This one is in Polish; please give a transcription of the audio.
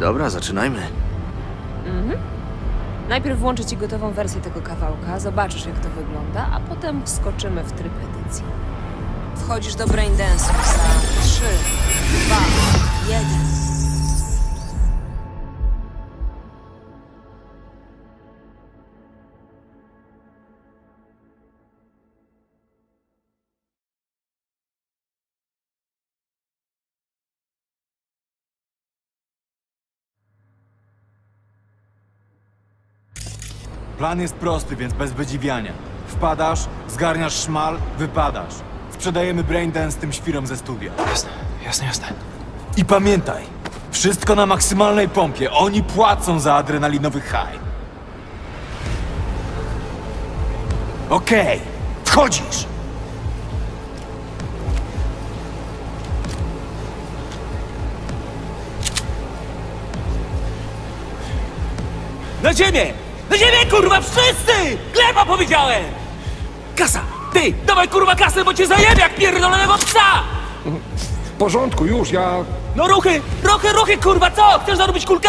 Dobra, zaczynajmy. Najpierw włączę ci gotową wersję tego kawałka, zobaczysz jak to wygląda, a potem wskoczymy w tryb edycji. Wchodzisz do Braindance'u za 3, 2, 1. Plan jest prosty, więc bez wydziwiania. Wpadasz, zgarniasz szmal, wypadasz. Sprzedajemy Braindance tym świrom ze studia. Jasne, jasne, jasne. I pamiętaj, wszystko na maksymalnej pompie. Oni płacą za adrenalinowy high. Okej, wchodzisz! Na ziemię! Na ziemię, kurwa, wszyscy! Gleba powiedziałem! Kasa! Ty, dawaj kurwa kasę, bo cię zajebie jak pierdolonego psa! W porządku, już, ja... No ruchy, ruchy, ruchy, kurwa, co? Chcesz zarobić kulkę?